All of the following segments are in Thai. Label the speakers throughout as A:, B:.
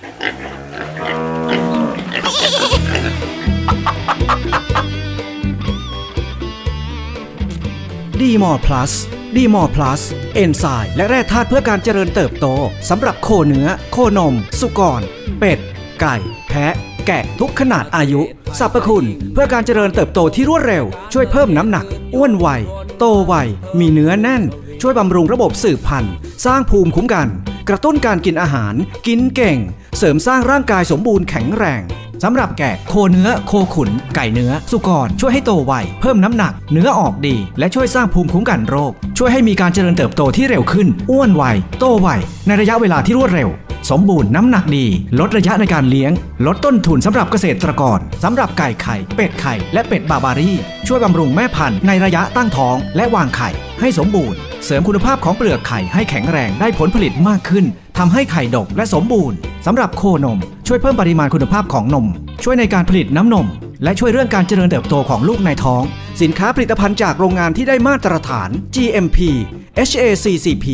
A: ดีมอร์พลัสดีมอร์พลัสเอนไซม์และแร่ธาตุเพื่อการเจริญเติบโตสำหรับโคเนื้อ โคนม สุกร เป็ด ไก่ แพะ แกะทุกขนาดอายุ สรรพคุณเพื่อการเจริญเติบโตที่รวดเร็ว ช่วยเพิ่มน้ำหนัก อ้วนไว โตไว มีเนื้อแน่น ช่วยบำรุงระบบสืบพันธุ์ สร้างภูมิคุ้มกัน กระตุ้นการกินอาหาร กินเก่ง เสริมสร้างร่างกายสมบูรณ์แข็งแรงสำหรับแกะโคเนื้อ โคขุน ไก่เนื้อ สุกร ช่วยให้โตไว เพิ่มน้ำหนัก เนื้อออกดี และช่วยสร้างภูมิคุ้มกันโรค ช่วยให้มีการเจริญเติบโตที่เร็วขึ้น อ้วนไว โตไว ในระยะเวลาที่รวดเร็ว สมบูรณ์น้ำหนักดี ลดระยะในการเลี้ยง ลดต้นทุนสำหรับเกษตรกรสำหรับไก่ไข่ เป็ดไข่ และเป็ดบาบารี่ ช่วยบำรุงแม่พันธุ์ในระยะตั้งท้อง และวางไข่ ให้สมบูรณ์ เสริมคุณภาพของเปลือกไข่ให้แข็งแรงได้ผลผลิตมากขึ้นทำให้ไข่ดกและสมบูรณ์สำหรับโคนม ช่วยเพิ่มปริมาณคุณภาพของนม ช่วยในการผลิตน้ำนม และช่วยเรื่องการเจริญเติบโตของลูกในท้อง สินค้าผลิตภัณฑ์จากโรงงานที่ได้มาตรฐาน GMP HACCP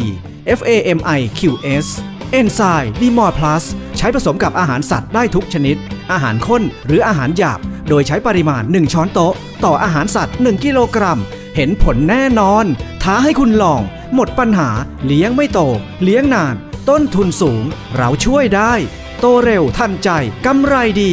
A: FAMI QS เอนไซม์ดีมอร์พลัสใช้ผสมกับอาหารสัตว์ได้ทุกชนิด อาหารข้นหรืออาหารหยาบ โดยใช้ปริมาณ 1 ช้อนโต๊ะ ต่ออาหารสัตว์ 1 กิโลกรัม เห็นผลแน่นอน ท้าให้คุณลอง หมดปัญหา เลี้ยงไม่โต เลี้ยงนาน ต้นทุนสูง เราช่วยได้ โตเร็วทันใจกำไรดี